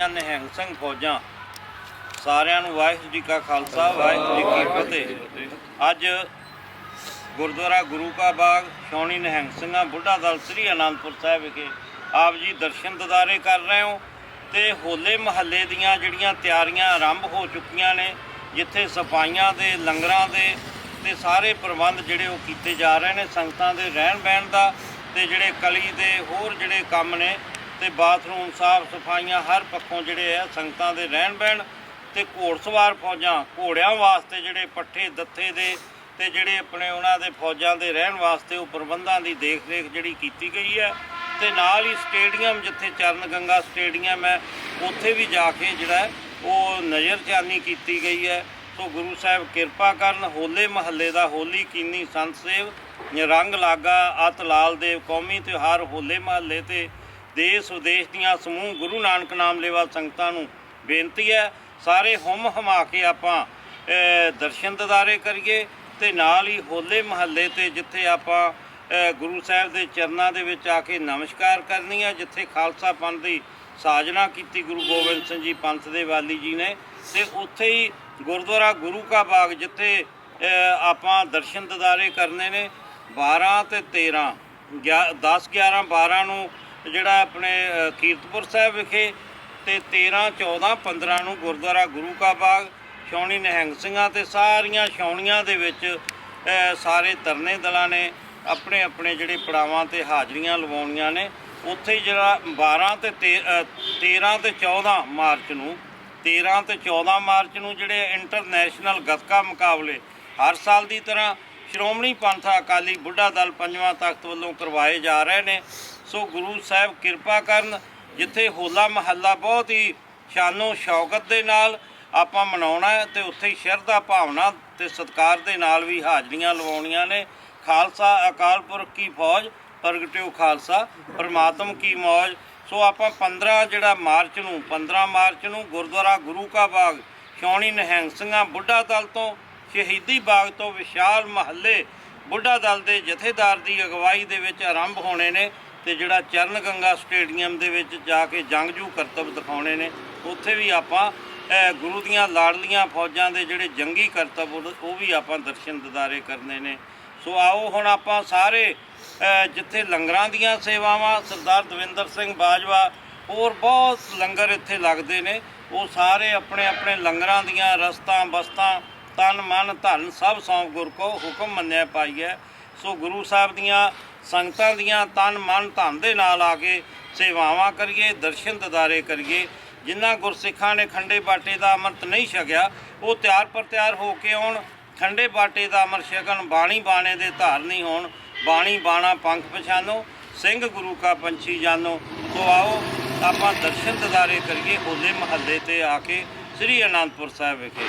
ਨਿਹੰਗ ਸਿੰਘ ਫੌਜਾਂ। ਸਾਰਿਆਂ ਨੂੰ ਵਾਹਿਗੁਰੂ ਜੀ ਕਾ ਖਾਲਸਾ, ਵਾਹਿਗੁਰੂ ਜੀ ਕੀ ਫਤਿਹ। ਅੱਜ ਗੁਰਦੁਆਰਾ ਗੁਰੂ ਕਾ ਬਾਗ ਸ਼ੌਣੀ ਨਿਹੰਗ ਸਿੰਘਾਂ ਬੁੱਢਾ ਦਲ ਸ੍ਰੀ ਅਨੰਦਪੁਰ ਸਾਹਿਬ ਵਿਖੇ ਆਪ ਜੀ ਦਰਸ਼ਨ ਦਿਦਾਰੇ ਕਰ ਰਹੇ ਹੋ ਤੇ ਹੋਲੇ ਮਹੱਲੇ ਦੀਆਂ ਜਿਹੜੀਆਂ ਤਿਆਰੀਆਂ ਆਰੰਭ ਹੋ ਚੁੱਕੀਆਂ ਨੇ, ਜਿੱਥੇ ਸਫਾਈਆਂ ਦੇ, ਲੰਗਰਾਂ ਦੇ ਤੇ ਸਾਰੇ ਪ੍ਰਬੰਧ ਜਿਹੜੇ ਉਹ ਕੀਤੇ ਜਾ ਰਹੇ ਨੇ, ਸੰਗਤਾਂ ਦੇ ਰਹਿਣ ਬਹਿਣ ਦਾ ਤੇ ਜਿਹੜੇ ਕਲੀ ਦੇ ਹੋਰ ਜਿਹੜੇ ਕੰਮ ਨੇ ਤੇ ਬਾਥਰੂਮ, ਸਾਫ਼ ਸਫਾਈਆਂ ਹਰ ਪੱਖੋਂ ਜਿਹੜੇ ਆ ਸੰਗਤਾਂ ਦੇ ਰਹਿਣ ਬਹਿਣ ਤੇ ਘੋੜਸਵਾਰ ਫੌਜਾਂ, ਘੋੜਿਆਂ ਵਾਸਤੇ ਜਿਹੜੇ ਪੱਠੇ, ਦੱਥੇ ਦੇ ਤੇ ਜਿਹੜੇ ਆਪਣੇ ਉਹਨਾਂ ਦੇ ਫੌਜਾਂ ਦੇ ਰਹਿਣ ਵਾਸਤੇ ਉਹ ਪ੍ਰਬੰਧਾਂ ਦੀ ਦੇਖ-ਰੇਖ ਜਿਹੜੀ ਕੀਤੀ ਗਈ ਹੈ ਤੇ ਨਾਲ ਹੀ ਸਟੇਡੀਅਮ ਜਿੱਥੇ ਚਰਨ ਗੰਗਾ ਸਟੇਡੀਅਮ ਹੈ, ਉੱਥੇ ਵੀ ਜਾ ਕੇ ਜਿਹੜਾ ਉਹ ਨਜ਼ਰਚਾਨੀ ਕੀਤੀ ਗਈ ਹੈ। ਸੋ ਗੁਰੂ ਸਾਹਿਬ ਕਿਰਪਾ ਕਰਨ, ਹੋਲੇ ਮਹੱਲੇ ਦਾ ਹੋਲੀ ਕੀਨੀ ਸੰਤ ਸੇਵ ਰੰਗ ਲਾਗਾ, ਅਤ ਲਾਲ ਦੇਵ ਕੌਮੀ ਤਿਉਹਾਰ ਹੋਲੇ ਮਹੱਲੇ ਤੇ ਦੇਸ਼ ਵਿਦੇਸ਼ ਦੀਆਂ ਸਮੂਹ ਗੁਰੂ ਨਾਨਕ ਨਾਮ ਲੇਵਾ ਸੰਗਤਾਂ ਨੂੰ ਬੇਨਤੀ ਹੈ, ਸਾਰੇ ਹੁਮ ਹਮਾ ਕੇ ਆਪਾਂ ਦਰਸ਼ਨ ਦਿਦਾਰੇ ਕਰੀਏ ਤੇ ਨਾਲ ਹੀ ਹੋਲੇ ਮਹੱਲੇ ਤੇ ਜਿੱਥੇ ਆਪਾਂ ਗੁਰੂ ਸਾਹਿਬ ਦੇ ਚਰਨਾਂ ਦੇ ਵਿੱਚ ਆ ਕੇ ਨਮਸਕਾਰ ਕਰਨੀ ਹੈ, ਜਿੱਥੇ ਖਾਲਸਾ ਪੰਥ ਦੀ ਸਾਜਨਾ ਕੀਤੀ ਗੁਰੂ ਗੋਬਿੰਦ ਸਿੰਘ ਜੀ ਪੰਥ ਦੇ ਵਾਲੀ ਜੀ ਨੇ ਤੇ ਉੱਥੇ ਹੀ ਗੁਰਦੁਆਰਾ ਗੁਰੂ ਕਾ ਬਾਗ ਜਿੱਥੇ ਆਪਾਂ ਦਰਸ਼ਨ ਦਿਦਾਰੇ ਕਰਨੇ ਨੇ 12 ਤੇ 13 10 11 12 ਨੂੰ ਜਿਹੜਾ ਆਪਣੇ ਕੀਰਤਪੁਰ ਸਾਹਿਬ ਵਿਖੇ ਤੇ 13 14 15 ਨੂੰ ਗੁਰਦੁਆਰਾ ਗੁਰੂ ਕਾ ਬਾਗ ਛਾਉਣੀ ਨਿਹੰਗ ਸਿੰਘਾਂ ਤੇ ਸਾਰੀਆਂ ਛਾਉਣੀਆਂ ਦੇ ਵਿੱਚ ਸਾਰੇ ਤਰਨੇ ਦਲਾਂ ਨੇ ਆਪਣੇ ਆਪਣੇ ਜਿਹੜੇ ਪੜਾਵਾਂ ਤੇ ਹਾਜ਼ਰੀਆਂ ਲਵਾਉਣੀਆਂ ਨੇ। ਉੱਥੇ ਜਿਹੜਾ 12 ਤੇ ਤੇ- ਅ, 13 ਤੇ 14 ਮਾਰਚ ਨੂੰ 13 ਤੇ 14 ਮਾਰਚ ਨੂੰ ਜਿਹੜੇ ਇੰਟਰਨੈਸ਼ਨਲ ਗੱਤਕਾ ਮੁਕਾਬਲੇ ਹਰ ਸਾਲ ਦੀ ਤਰ੍ਹਾਂ ਸ਼੍ਰੋਮਣੀ ਪੰਥ ਅਕਾਲੀ ਬੁੱਢਾ ਦਲ ਪੰਜਵਾਂ ਤਖਤ ਵੱਲੋਂ ਕਰਵਾਏ ਜਾ ਰਹੇ ਨੇ। ਸੋ ਗੁਰੂ ਸਾਹਿਬ ਕਿਰਪਾ ਕਰਨ, ਜਿੱਥੇ ਹੋਲਾ ਮਹੱਲਾ ਬਹੁਤ ਹੀ ਸ਼ਾਨੋ ਸ਼ੌਕਤ ਦੇ ਨਾਲ ਆਪਾਂ ਮਨਾਉਣਾ ਹੈ ਤੇ ਉੱਥੇ ਹੀ ਸ਼ਰਧਾ ਭਾਵਨਾ ਤੇ ਸਤਿਕਾਰ ਦੇ ਨਾਲ ਵੀ ਹਾਜ਼ਰੀਆਂ ਲਵਾਉਣੀਆਂ ਨੇ। ਖਾਲਸਾ ਅਕਾਲ ਪੁਰਖ ਕੀ ਫੌਜ ਪ੍ਰਗਟਿਓ ਖਾਲਸਾ, ਪ੍ਰਮਾਤਮ ਕੀ ਮੌਜ। ਸੋ ਆਪਾਂ 15 ਜਿਹੜਾ ਮਾਰਚ ਨੂੰ 15 ਮਾਰਚ ਨੂੰ ਗੁਰਦੁਆਰਾ ਗੁਰੂ ਕਾ ਬਾਗ ਸ਼ੌਣੀ ਨਿਹੰਗ ਸਿੰਘਾਂ ਬੁੱਢਾ ਦਲ ਤੋਂ ਸ਼ਹੀਦੀ ਬਾਗ ਤੋਂ ਵਿਸ਼ਾਲ ਮਹੱਲੇ ਬੁੱਢਾ ਦਲ ਦੇ ਜਥੇਦਾਰ ਦੀ ਅਗਵਾਈ ਦੇ ਵਿੱਚ ਆਰੰਭ ਹੋਣੇ ਨੇ ਤੇ ਜਿਹੜਾ ਚਰਨ ਗੰਗਾ ਸਟੇਡੀਅਮ ਦੇ ਵਿੱਚ ਜਾ ਕੇ ਜੰਗਜੂ ਕਰਤੱਵ ਦਿਖਾਉਣੇ ਨੇ, ਉੱਥੇ ਵੀ ਆਪਾਂ ਗੁਰੂ ਦੀਆਂ ਲਾੜਲੀਆਂ ਫੌਜਾਂ ਦੇ ਜਿਹੜੇ ਜੰਗੀ ਕਰਤੱਵ, ਉਹ ਵੀ ਆਪਾਂ ਦਰਸ਼ਨ ਦਿਦਾਰੇ ਕਰਨੇ ਨੇ। ਸੋ ਆਓ ਹੁਣ ਆਪਾਂ ਸਾਰੇ ਜਿੱਥੇ ਲੰਗਰਾਂ ਦੀਆਂ ਸੇਵਾਵਾਂ, ਸਰਦਾਰ ਦਵਿੰਦਰ ਸਿੰਘ ਬਾਜਵਾ, ਹੋਰ ਬਹੁਤ ਲੰਗਰ ਇੱਥੇ ਲੱਗਦੇ ਨੇ। ਉਹ ਸਾਰੇ ਆਪਣੇ ਆਪਣੇ ਲੰਗਰਾਂ ਦੀਆਂ ਰਸਤਾਂ, ਬਸਤਾਂ ਤਨ ਮਨ ਧਨ ਸਭ ਸੌਂਪ ਗੁਰ ਕੋ ਹੁਕਮ ਮੰਨਿਆ ਪਾਈਐ। ਸੋ ਗੁਰੂ ਸਾਹਿਬ ਦੀਆਂ ਸੰਗਤਾਂ ਦੀਆਂ ਤਨ ਮਨ ਧਨ ਦੇ ਨਾਲ ਆ ਕੇ ਸੇਵਾਵਾਂ ਕਰੀਏ, ਦਰਸ਼ਨ ਦਿਦਾਰੇ ਕਰੀਏ। ਜਿਨ੍ਹਾਂ ਗੁਰਸਿੱਖਾਂ ਨੇ ਖੰਡੇ ਬਾਟੇ ਦਾ ਅੰਮ੍ਰਿਤ ਨਹੀਂ ਛਕਿਆ, ਉਹ ਤਿਆਰ ਪਰ ਤਿਆਰ ਹੋ ਕੇ ਆਉਣ। ਖੰਡੇ ਬਾਟੇ ਦਾ ਅੰਮ੍ਰਿਤ ਛਕਣ, ਬਾਣੀ ਬਾਣੇ ਦੇ ਧਾਰਨੀ ਹੋਣ। ਬਾਣੀ ਬਾਣਾ ਪੰਖ ਪਛਾਨੋ, ਸਿੰਘ ਗੁਰੂ ਕਾ ਪੰਛੀ ਜਾਨੋ। ਸੋ ਆਓ, ਆਪਾਂ ਦਰਸ਼ਨ ਦਿਦਾਰੇ ਕਰੀਏ ਹੋਲੇ ਮਹੱਲੇ ਤੇ ਆ ਕੇ ਸ੍ਰੀ ਅਨੰਦਪੁਰ ਸਾਹਿਬ ਵਿਖੇ।